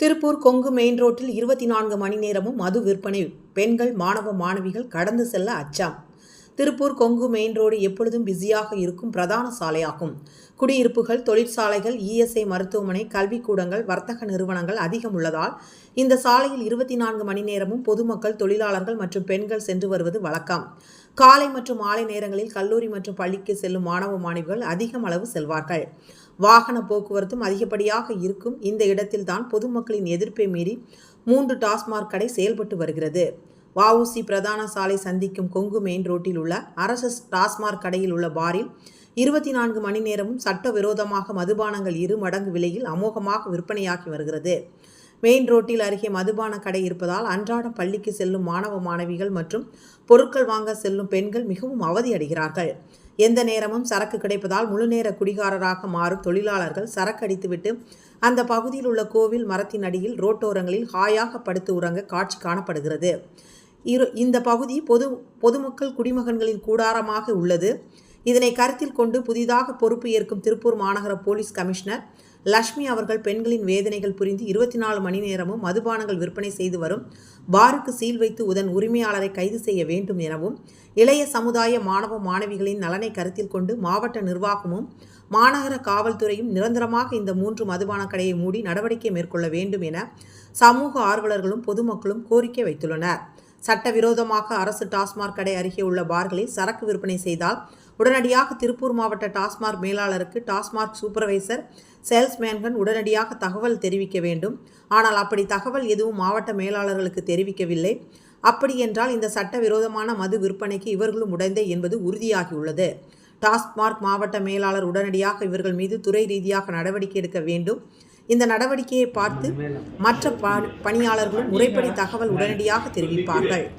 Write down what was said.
Tiruppur Kongu main ரோட்டில் இருபத்தி நான்கு மணி நேரமும் மது விற்பனை. பெண்கள் மாணவ மாணவிகள் கடந்து செல்ல அச்சம். திருப்பூர் கொங்கு மெயின் ரோடு எப்பொழுதும் பிஸியாக இருக்கும் பிரதான சாலையாகும். குடியிருப்புகள் தொழிற்சாலைகள் இஎஸ்ஐ மருத்துவமனை கல்விக்கூடங்கள் வர்த்தக நிறுவனங்கள் அதிகம் உள்ளதால் இந்த சாலையில் இருபத்தி நான்கு மணி நேரமும் பொதுமக்கள் தொழிலாளர்கள் மற்றும் பெண்கள் சென்று வருவது வழக்கம். காலை மற்றும் மாலை நேரங்களில் கல்லூரி மற்றும் பள்ளிக்கு செல்லும் மாணவ மாணவிகள் அதிகம் அளவு செல்வார்கள். வாகன போக்குவரத்தும் அதிகப்படியாக இருக்கும். இந்த இடத்தில்தான் பொதுமக்களின் எதிர்ப்பை மீறி மூன்று டாஸ்மாக் கடை செயல்பட்டு வருகிறது. வவுசி பிரதான சாலை சந்திக்கும் கொங்கு மெயின் ரோட்டில் உள்ள அரசு டாஸ்மாக் கடையில் உள்ள பாரில் இருபத்தி நான்கு மணி நேரமும் சட்டவிரோதமாக மதுபானங்கள் இரு மடங்கு விலையில் அமோகமாக விற்பனையாகி வருகிறது. மெயின் ரோட்டில் அருகே மதுபான கடை இருப்பதால் அன்றாடம் பள்ளிக்கு செல்லும் மாணவ மாணவிகள் மற்றும் பொருட்கள் வாங்க செல்லும் பெண்கள் மிகவும் அவதியடைகிறார்கள் எந்த நேரமும் சரக்கு கிடைப்பதால் முழுநேர குடிகாரராக மாறும் தொழிலாளர்கள் சரக்கு அடித்துவிட்டு அந்த பகுதியில் உள்ள கோவில் மரத்தின் அடியில் ரோட்டோரங்களில் ஹாயாக படுத்து உறங்க காட்சி காணப்படுகிறது. இரு இந்த பகுதி பொது பொதுமக்கள் குடிமகன்களின் கூடாரமாக உள்ளது. இதனை கருத்தில் கொண்டு புதிதாக பொறுப்பு ஏற்கும் திருப்பூர் மாநகர போலீஸ் கமிஷனர் லக்ஷ்மி அவர்கள் பெண்களின் வேதனைகள் புரிந்து இருபத்தி நாலு மணி நேரமும் மதுபானங்கள் விற்பனை செய்து வரும் பாருக்கு சீல் வைத்து உதன் உரிமையாளரை கைது செய்ய வேண்டும் எனவும் இளைய சமுதாய மாணவ மாணவிகளின் நலனை கருத்தில் கொண்டு மாவட்ட நிர்வாகமும் மாநகர காவல்துறையும் நிரந்தரமாக இந்த மூன்று மதுபான கடையை மூடி நடவடிக்கை மேற்கொள்ள வேண்டும் என சமூக ஆர்வலர்களும் பொதுமக்களும் கோரிக்கை வைத்துள்ளனர். சட்டவிரோதமாக அரசு டாஸ்மாக் கடை அருகே உள்ள பார்களில் சரக்கு விற்பனை செய்தால் உடனடியாக திருப்பூர் மாவட்ட டாஸ்மாக் மேலாளருக்கு டாஸ்மாக் சூப்பர்வைசர் சேல்ஸ்மேன்கள் உடனடியாக தகவல் தெரிவிக்க வேண்டும். ஆனால் அப்படி தகவல் எதுவும் மாவட்ட மேலாளர்களுக்கு தெரிவிக்கவில்லை. அப்படியென்றால் இந்த சட்டவிரோதமான மது விற்பனைக்கு இவர்களும் உடைந்தே என்பது உறுதியாகியுள்ளது. டாஸ்மார்க் மாவட்ட மேலாளர் உடனடியாக இவர்கள் மீது துறை ரீதியாக நடவடிக்கை எடுக்க வேண்டும். இந்த நடவடிக்கையை பார்த்து மற்ற ப- பணியாளர்களும் முறைப்படி தகவல் உடனடியாக தெரிவிப்பார்கள்.